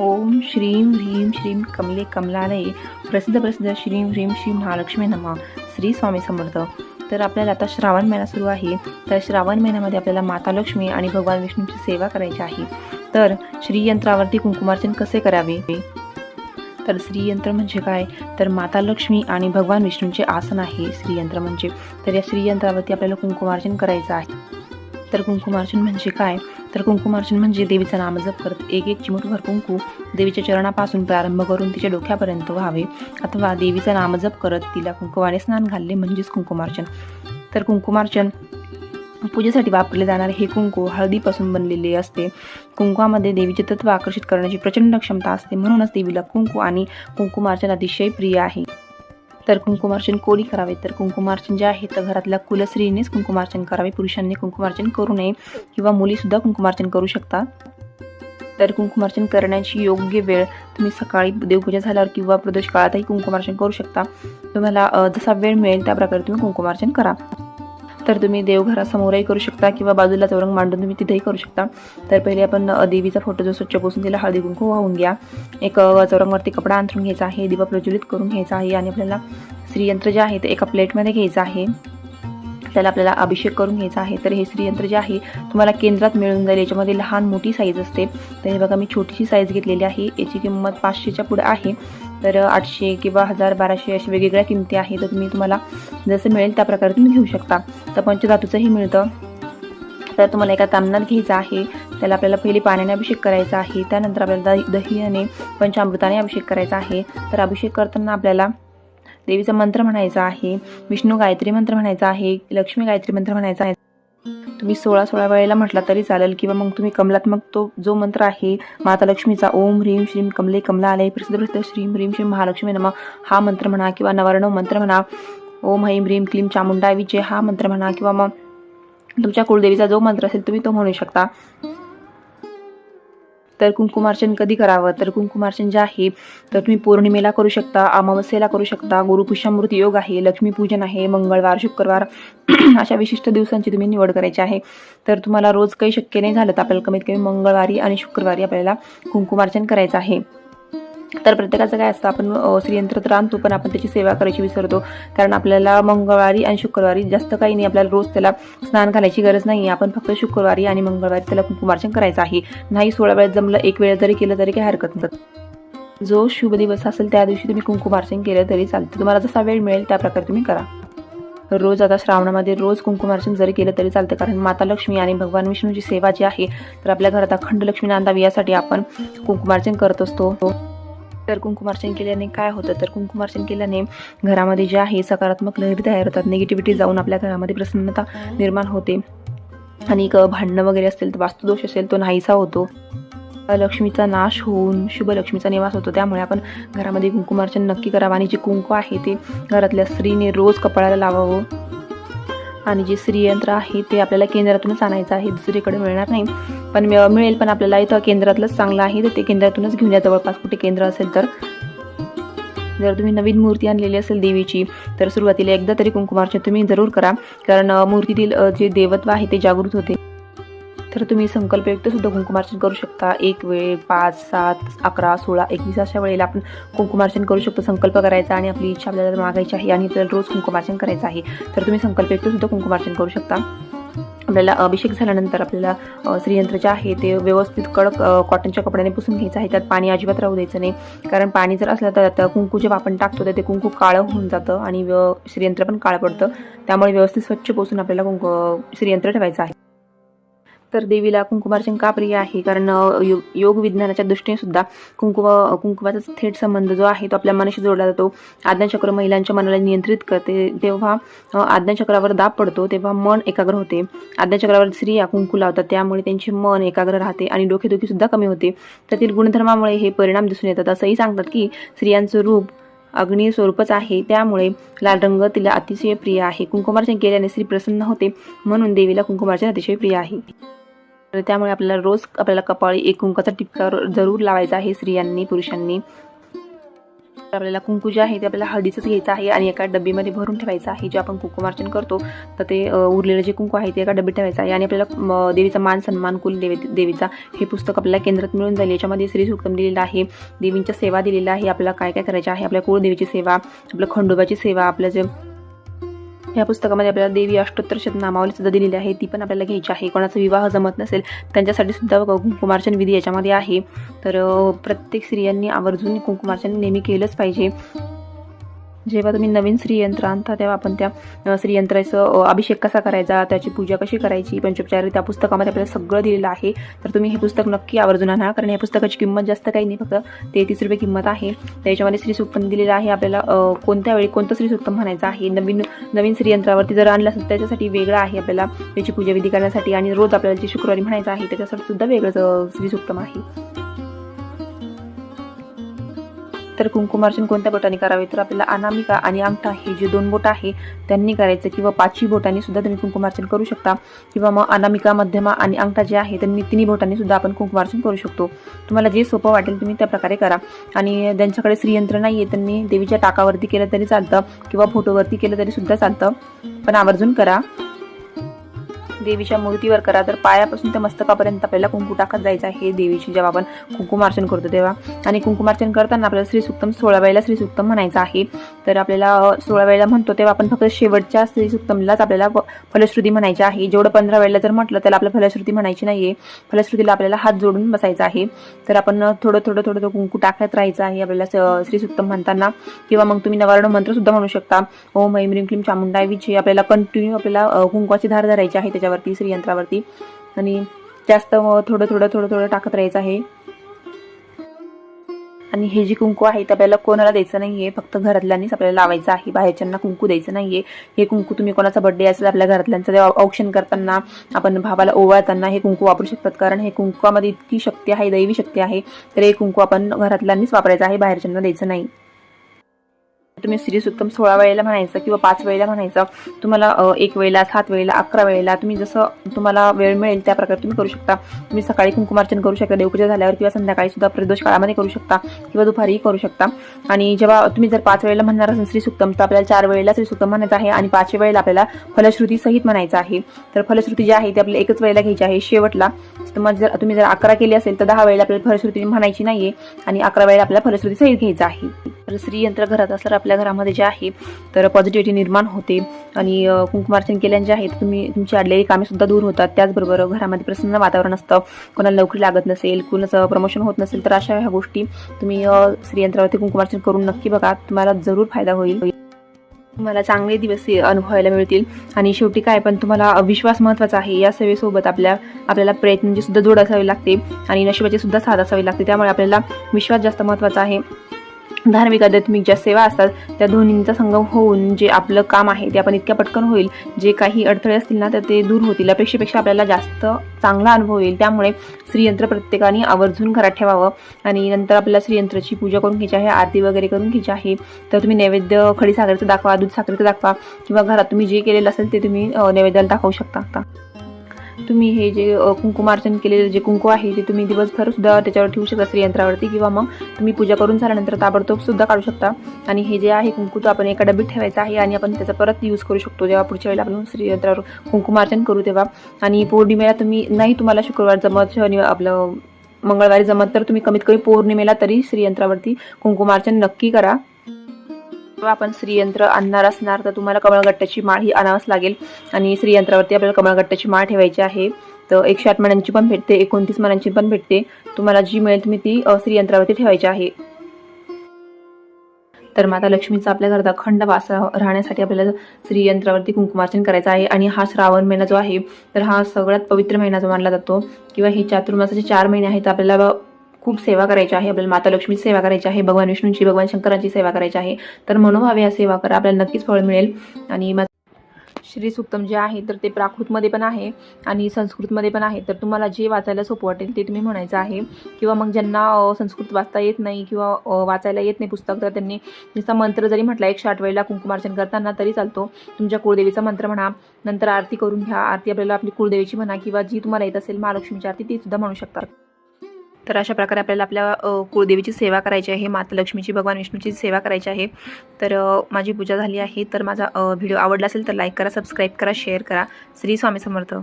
ओम श्रीं ह्रीं श्रीं कमले कमलालये प्रसिद्ध प्रसिद्ध श्रीं ह्रीं श्री महालक्ष्मी नमा श्री स्वामी समर्थ. तर आपल्याला आता श्रावण महिना सुरू आहे. तर श्रावण महिन्यामध्ये आपल्याला माता लक्ष्मी आणि भगवान विष्णूची सेवा करायची आहे. तर श्रीयंत्रावरती कुंकुमार्चन कसे करावे? तर श्रीयंत्र म्हणजे काय? तर माता लक्ष्मी आणि भगवान विष्णूंचे आसन आहे श्रीयंत्र म्हणजे. तर या श्रीयंत्रावरती आपल्याला कुंकुमार्चन करायचं आहे. तर कुंकुमार्चन म्हणजे काय? तर कुंकुमार्चन म्हणजे देवीचं नामजप करत एक एक चिमूटभर कुंकू देवीच्या चरणापासून प्रारंभ करून तिच्या डोक्यापर्यंत व्हावे. अथवा देवीचं नामजप करत तिला कुंकुमाने स्नान घालले म्हणजेच कुंकुमार्चन तर कुंकुमार्चन पूजेसाठी वापरले जाणारे हे कुंकू हळदीपासून बनलेले असते. कुंकुमामध्ये देवीचे तत्व आकर्षित करण्याची प्रचंड क्षमता असते. म्हणूनच देवीला कुंकू आणि कुंकुमार्चन अतिशय प्रिय आहे. तर कुंकुमार्चन कोणी करावे? तर कुंकुमार्चन जे आहे तर घरातल्या कुलस्त्रीनेच कुंकुमार्चन करावे. पुरुषांनी कुंकुमार्चन करू नये किंवा मुलीसुद्धा कुंकुमार्चन करू शकता. तर कुंकुमार्चन करण्याची योग्य वेळ तुम्ही सकाळी देवपूजा झाल्यावर किंवा प्रदोष काळातही कुंकुमार्चन करू शकता. तुम्हाला जसा वेळ मिळेल त्या प्रकारे तुम्ही कुंकुमार्चन करा. तर तुम्ही देवघरासमोरही करू शकता किंवा बाजूला चौरंग मांडून तुम्ही तिथेही करू शकता. तर पहिले आपण देवीचा फोटो जो स्वच्छ पुसून तिला हळदी कुंकू वाहून घ्या. एक चौरंगवरती कपडा अंथरून घ्यायचा आहे दिवा प्रज्वलित करून घ्यायचा आहे आणि आपल्याला श्रीयंत्र जे आहे ते एका प्लेटमध्ये घ्यायचं आहे. त्याला आपल्याला अभिषेक करून घ्यायचा आहे. तर हे श्रीयंत्र जे आहे तुम्हाला केंद्रात मिळून जाईल. याच्यामध्ये लहान मोठी साईज असते. तर हे बघा मी छोटीशी साईज घेतलेली आहे. याची किंमत पाचशेच्या पुढे आहे. तर आठशे किंवा हजार बाराशे अशा वेगवेगळ्या किमती आहे तर तुम्ही तुम्हाला जसं मिळेल त्या प्रकारे तुम्ही घेऊ शकता. तर पंचधातूचंही मिळतं. तर तुम्हाला एका तामणात घ्यायचं आहे. त्याला आपल्याला पहिले पाण्याने अभिषेक करायचा आहे. त्यानंतर आपल्याला दही दही आणि पंचामृताने अभिषेक करायचा आहे. तर अभिषेक करताना आपल्याला देवीचा मंत्र म्हणायचा आहे विष्णू गायत्री मंत्र म्हणायचा आहे लक्ष्मी गायत्री मंत्र म्हणायचा आहे. तुम्ही सोळा सोळा वेळेला म्हटला तरी चालेल किंवा मग तुम्ही कमलात्मक तो जो मंत्र आहे माता लक्ष्मीचा ओम ह्रीम श्रीम कमले कमला आलय प्रसिद्ध प्रसिद्ध श्रीम ह्रीम श्रीम महालक्ष्मी नमा हा मंत्र म्हणा किंवा नवरणव मंत्र म्हणा ओम हैम ह्रीम क्लीम चामुंडा विजय हा मंत्र म्हणा किंवा मग तुमच्या कुलदेवीचा जो मंत्र असेल तुम्ही तो म्हणू शकता. तर कुंकुमार्चन कधी करावं? तर कुंकुमार्चन जे आहे तर तुम्ही पौर्णिमेला करू शकता अमावस्येला करू शकता गुरुपुष्यामृती योग आहे लक्ष्मीपूजन आहे मंगळवार शुक्रवार अशा विशिष्ट दिवसांची तुम्ही निवड करायची आहे. तर तुम्हाला रोज काही शक्य नाही झालं तर आपल्याला कमीत कमी मंगळवारी आणि शुक्रवारी आपल्याला कुंकुमार्चन करायचं आहे. तर प्रत्येकाचं काय असतं आपण श्रीयंत्र तर आणतो पण आपण त्याची सेवा करायची विसरतो. कारण आपल्याला मंगळवारी आणि शुक्रवारी जास्त काही नाही आपल्याला रोज त्याला स्नान घालायची गरज नाही आपण फक्त शुक्रवारी आणि मंगळवारी त्याला कुंकुमार्चन करायचं आहे. नाही सोळा वेळेस जमलं एक वेळ जरी केलं तरी काही हरकत नाही. जो शुभ दिवस असेल त्या दिवशी तुम्ही कुंकुमार्चन केलं तरी चालतं. तुम्हाला जसा वेळ मिळेल त्या प्रकारे तुम्ही करा. रोज आता श्रावणामध्ये रोज कुंकुमार्चन जरी केलं तरी चालतं. कारण माता लक्ष्मी आणि भगवान विष्णूची सेवा जी आहे तर आपल्या घरात अखंड लक्ष्मी नांदावी यासाठी आपण कुंकुमार्चन करत असतो. तर कुंकुमार्चन केल्याने काय होतं? तर कुंकुमार्चन केल्याने घरामध्ये जे आहे सकारात्मक लहरी तयार होतात. निगेटिव्हिटी जाऊन आपल्या घरामध्ये प्रसन्नता निर्माण होते. आणि भांडणं वगैरे असेल तर वास्तुदोष असेल तो नाहीसा होतो. लक्ष्मीचा नाश होऊन शुभ लक्ष्मीचा निवास होतो. त्यामुळे आपण घरामध्ये कुंकुमार्चन नक्की करावं. आणि जे कुंकू आहे ते घरातल्या स्त्रीने रोज कपाळाला लावावं. आणि जे श्रीयंत्र आहे ते आपल्याला केंद्रातूनच आणायचं आहे दुसरीकडे मिळणार नाही. पण मिळेल पण आपल्याला इथं केंद्रातलंच चांगलं आहे तर ते केंद्रातूनच घेऊन या. जवळपास कुठे केंद्र असेल तर. जर तुम्ही नवीन मूर्ती आणलेली असेल देवीची तर सुरुवातीला एकदा तरी कुंकुमार्चन तुम्ही जरूर करा. कारण मूर्तीतील जे देवत्व आहे ते जागृत होते. तर तुम्ही संकल्पयुक्त सुद्धा कुंकुमार्चन करू शकता. एक वेळ पाच सात अकरा सोळा एकवीस अशा वेळेला आपण कुंकुमार्चन करू शकतो. संकल्प करायचा आणि आपली इच्छा आपल्याला मागायची आहे आणि आपल्याला रोज कुंकुमार्चन करायचं आहे तर तुम्ही संकल्पयुक्त सुद्धा कुंकुमार्चन करू शकता. आपल्याला अभिषेक झाल्यानंतर आपल्याला श्रीयंत्र जे आहे ते व्यवस्थित कडक कॉटनच्या कपड्याने पुसून घ्यायचं आहे. त्यात पाणी अजिबात राहू द्यायचं नाही. कारण पाणी जर असलं तर त्यात कुंकू जेव्हा आपण टाकतो तर ते कुंकू काळं होऊन जातं आणि व्य श्रीयंत्र पण काळं पडतं. त्यामुळे व्यवस्थित स्वच्छ पुसून आपल्याला कुंकू श्रीयंत्र ठेवायचं आहे. तर देवीला कुंकुमार्चन का प्रिय आहे? कारण यो- योग विज्ञानाच्या दृष्टीने सुद्धा कुंकुम कुंकुमाचा थेट संबंध जो आहे तो आपल्या मनाशी जोडला जातो. आज्ञाचक्र महिलांच्या मनाला नियंत्रित करते. तेव्हा आज्ञाचक्रावर दाब पडतो तेव्हा मन एकाग्र होते. आज्ञाचक्रावर स्त्रिया कुंकू लावतात त्यामुळे त्यांचे मन एकाग्र राहते आणि डोकेदुखी सुद्धा कमी होते. त्यातील गुणधर्मामुळे हे परिणाम दिसून येतात. असंही सांगतात की स्त्रियांचं रूप अग्नी स्वरूपच आहे. त्यामुळे लाल रंग तिला अतिशय प्रिय आहे. कुंकुमार्चन केल्याने स्त्री प्रसन्न होते म्हणून देवीला कुंकुमार्चन अतिशय प्रिय आहे. तर त्यामुळे आपल्याला रोज आपल्याला कपाळी एक कुंकाचा टिपका जरूर लावायचा आहे स्त्रियांनी पुरुषांनी. आपल्याला कुंकू जे आहे ते आपल्याला हळदीचंच घ्यायचं आहे आणि एका डब्बीमध्ये भरून ठेवायचं आहे जे आपण कुंकुमार्चन करतो तर ते उरलेलं जे कुंकू आहे ते एका डब्बीत ठेवायचं आहे. आणि आपल्याला देवीचा मान सन्मान कुल देवी देवीचा हे पुस्तक आपल्याला केंद्रात मिळून जाईल. याच्यामध्ये श्री सुक्तम दिलेलं आहे देवींच्या सेवा दिलेल्या आहे आपल्याला काय काय करायचं आहे आपल्या कुळदेवीची सेवा आपल्या खंडोबाची सेवा आपलं जे या पुस्तकामध्ये आपल्याला देवी अष्टोत्तर नामावली सुद्धा दिलेली आहे. ती पण आपल्याला घ्यायची आहे. कोणाचा विवाह जमत नसेल त्यांच्यासाठी सुद्धा कुंकुमार्चन विधी याच्यामध्ये आहे. तर प्रत्येक स्त्रियांनी आवर्जून कुंकुमार्चन नेहमी केलंच पाहिजे. जेव्हा तुम्ही नवीन श्रीयंत्र आणता तेव्हा आपण त्या श्रीयंत्राचं अभिषेक कसा करायचा त्याची पूजा कशी करायची पंचोपचार त्या पुस्तकामध्ये आपल्याला सगळं दिलेलं आहे. तर तुम्ही हे पुस्तक नक्की आवर्जून आणा कारण या पुस्तकाची किंमत जास्त काही नाही फक्त तेहतीस रुपये किंमत आहे. त्याच्यामध्ये श्रीसूक्तम दिलेलं आहे आपल्याला कोणत्या वेळी कोणतं श्रीसूक्तम म्हणायचं आहे नवीन नवीन श्रीयंत्रावरती जर आणलं असेल तर त्याच्यासाठी वेगळं आहे आपल्याला त्याची पूजा विधी करण्यासाठी आणि रोज आपल्याला जे शुक्रवारी म्हणायचं आहे त्याच्यासाठी सुद्धा वेगळंच अ, श्रीसूक्तम आहे. तर कुंकुमार्चन कोणत्या बोटाने करावे तर आपल्याला अनामिका आणि अंगठा हे जे दोन बोट आहे त्यांनी करायचं किंवा पाचही बोटांनी सुद्धा तुम्ही कुंकुमार्चन करू शकता. किंवा मग अनामिका मध्यमा आणि अंगठा जे आहे त्यांनी तिन्ही बोटांनी सुद्धा आपण कुंकुमार्चन करू शकतो. तुम्हाला जे सोपं वाटेल तुम्ही त्या प्रकारे करा. आणि ज्यांच्याकडे श्रीयंत्र नाही आहे त्यांनी देवीच्या टाकावरती केलं तरी चालतं किंवा फोटोवरती केलं तरी सुद्धा चालतं. पण आवर्जून करा. देवीच्या मूर्तीवर करा. तर पायापासून ते मस्तकापर्यंत आपल्याला कुंकू टाकत जायचं आहे. देवीची जेव्हा आपण कुंकुमार्चन करतो तेव्हा. आणि कुंकुमार्चन करताना आपल्याला श्रीसुक्तम सोळा वेळेला श्रीसुक्तम म्हणायचं आहे. तर आपल्याला सोळा वेळेला म्हणतो तेव्हा आपण फक्त शेवटच्या श्रीसुक्तमलाच आपल्याला फलश्रुती म्हणायची आहे. जेवढं पंधरा वेळेला जर म्हटलं त्याला आपल्याला फलश्रुती म्हणायची नाहीये. फलश्रुतीला आपल्याला हात जोडून बसायचा आहे. तर आपण थोडं थोडं थोडं थोडं कुंकू टाकत राहायचं आहे आपल्याला स- श्रीसुक्तम म्हणताना. किंवा मग तुम्ही नवारण मंत्र सुद्धा म्हणू शकता. ओम ऐम ह्रीम क्लीम चामुंडा विजय. आपल्याला कंटिन्यू आपल्याला अ, कुंकवाची धार धरायची आहे. त्याच्या त्याच्यावरती श्रीयंत्रावरती आणि जास्त थोडं थोडं थोडं थोडं टाकत राहायचं आहे. आणि हे जे कुंकू आहे ते आपल्याला कोणाला द्यायचं नाही आहे फक्त घरातल्यांनीच आपल्याला लावायचं आहे. बाहेरच्यांना कुंकू द्यायचं नाहीये. हे कुंकू तुम्ही कोणाचा बर्थडे असेल आपल्या घरातल्यांचं तेव्हा औक्षण करताना आपण भावाला ओवाळताना हे कुंकू वापरू शकतात. कारण हे कुंकूमध्ये इतकी शक्ती आहे दैवी शक्ती आहे. तर हे कुंकू आपण घरातल्यांनीच वापरायचं आहे. बाहेरच्यांना द्यायचं नाही. तुम्ही श्रीसुत्तम सोळा वेळेला म्हणायचं किंवा पाच वेळेला म्हणायचं तुम्हाला एक वेळेला सात वेळेला अकरा वेळेला तुम्ही जसं तुम्हाला वेळ मिळेल त्या प्रकारे तुम्ही करू शकता. तुम्ही सकाळी कुंकुमार्चन करू शकता देवपूजा झाल्यावर किंवा संध्याकाळी सुद्धा प्रदोष काळामध्ये करू शकता किंवा दुपारीही करू शकता. आणि जेव्हा तुम्ही जर पाच वेळेला म्हणणार असेल श्रीसुक्तम तर आपल्याला चार वेळेला श्रीसुक्तम म्हणायचं आहे आणि पाचव्या वेळेला आपल्याला फलश्रुती सहित म्हणायचं आहे. तर फलश्रुती जी आहे ती आपल्याला एकच वेळेला घ्यायची आहे शेवटला. तुम्हाला जर तुम्ही जर अकरा केली असेल तर दहा वेळेला आपल्याला फलश्रुती म्हणायची नाहीये आणि अकरा वेळेला आपल्याला फलश्रुती सहित घ्यायचं आहे. तर स्त्रीयंत्र घरात असल्यावर आपल्या घरामध्ये जे आहे तर पॉझिटिव्हिटी निर्माण होते. आणि कुंकुमार्चन केल्याने जे आहे तुम्ही तुमची अडलेली कामेसुद्धा दूर होतात. त्याचबरोबर घरामध्ये प्रसन्न वातावरण असतं. कोणाला नोकरी लागत नसेल कुणाचं प्रमोशन होत नसेल तर अशा ह्या गोष्टी तुम्ही स्त्रीयंत्रावरती कुंकुमार्चन करून नक्की बघा. तुम्हाला जरूर फायदा होईल. तुम्हाला चांगले दिवस हे अनुभवायला मिळतील. आणि शेवटी काय पण तुम्हाला विश्वास महत्त्वाचा आहे. या सेवेसोबत आपल्या आपल्याला प्रयत्नांची सुद्धा जोड असावी लागते. आणि नशिबाची सुद्धा साथ असावी लागते. त्यामुळे आपल्याला विश्वास जास्त महत्त्वाचा आहे. धार्मिक आध्यात्मिक ज्या सेवा असतात त्या दोन्हींचा संगम होऊन जे आपलं काम आहे ते आपण इतक्या पटकन होईल. जे काही अडथळे असतील ना तर ते दूर होतील. अपेक्षेपेक्षा आपल्याला जास्त चांगला अनुभव येईल. त्यामुळे श्रीयंत्र प्रत्येकाने आवर्जून घरात ठेवावं. आणि नंतर आपल्याला श्रीयंत्राची पूजा करून घ्यायची आहे आरती वगैरे करून घ्यायची आहे. तर तुम्ही नैवेद्य खडी साखरेचं दाखवा दूध साखरेचं दाखवा. किंवा घरात तुम्ही जे केलेलं असेल ते तुम्ही नैवेद्याला दाखवू शकता आता. तुम्ही हे जे कुंकुमार्चन केलेलं जे कुंकू आहे ते तुम्ही दिवसभर सुद्धा त्याच्यावर ठेवू शकता श्रीयंत्रावरती किंवा मग तुम्ही पूजा करून झाल्यानंतर ताबडतोब सुद्धा काढू शकता. आणि हे जे आहे कुंकू तो आपण एका डबीत ठेवायचा आहे आणि आपण त्याचा परत यूज करू शकतो. जेव्हा पुढच्या वेळेला आपण श्रीयंत्रावर कुंकुमार्चन करू तेव्हा. आणि पौर्णिमेला तुम्ही नाही तुम्हाला शुक्रवार जमत शनि आपलं मंगळवारी जमत तर तुम्ही कमीत कमी पौर्णिमेला तरी श्रीयंत्रावरती कुंकुमार्चन नक्की करा. आपण श्रीयंत्र आणणार असणार तर तुम्हाला कमळगट्ट्याची माळ ही आणावंच लागेल. आणि श्रीयंत्रावरती आपल्याला कमळगट्ट्याची माळ ठेवायची आहे. तर एकशे आठ मणांची पण भेटते एकोणतीस मणांची पण भेटते. तुम्हाला जी मिळेल तुम्ही ती श्रीयंत्रावरती ठेवायची आहे. तर माता लक्ष्मीचा आपल्या घरात अखंड वास राहण्यासाठी आपल्याला श्रीयंत्रावरती कुंकुमार्चन करायचं आहे. आणि हा श्रावण महिना जो आहे तर हा सगळ्यात पवित्र महिना जो मानला जातो किंवा हे चातुर्मासाचे चार महिने आहेत आपल्याला खूप सेवा करायची आहे आपल्याला माता लक्ष्मीची सेवा करायची आहे भगवान विष्णूंची भगवान शंकरांची सेवा करायची आहे. तर मनोभावे या सेवा करा आपल्याला नक्कीच फळ मिळेल. आणि श्री सुक्तम जे आहे तर ते प्राकृतमध्ये पण आहे आणि संस्कृतमध्ये पण आहे. तर तुम्हाला जे वाचायला सोपं वाटेल ते तुम्ही म्हणायचं आहे. किंवा मग ज्यांना संस्कृत वाचता येत नाही किंवा वाचायला येत नाही पुस्तक तर त्यांनी नुसता मंत्र जरी म्हटला एकशे आठ वेळेला कुंकुमार्चन करताना तरी चालतो. तुमच्या कुळदेवीचा मंत्र म्हणा नंतर आरती करून घ्या. आरती आपल्याला आपली कुळदेवीची म्हणा किंवा जी तुम्हाला येत असेल महालक्ष्मीची आरती ती सुद्धा म्हणू शकतात तर अशा प्रकारे आपल्याला आपल्या कुळदेवीची सेवा करायची आहे माता लक्ष्मीची भगवान विष्णूची सेवा करायची आहे. तर माझी पूजा झाली आहे. तर माझा व्हिडिओ आवडला असेल तर लाईक करा सबस्क्राईब करा शेअर करा. श्री स्वामी समर्थ.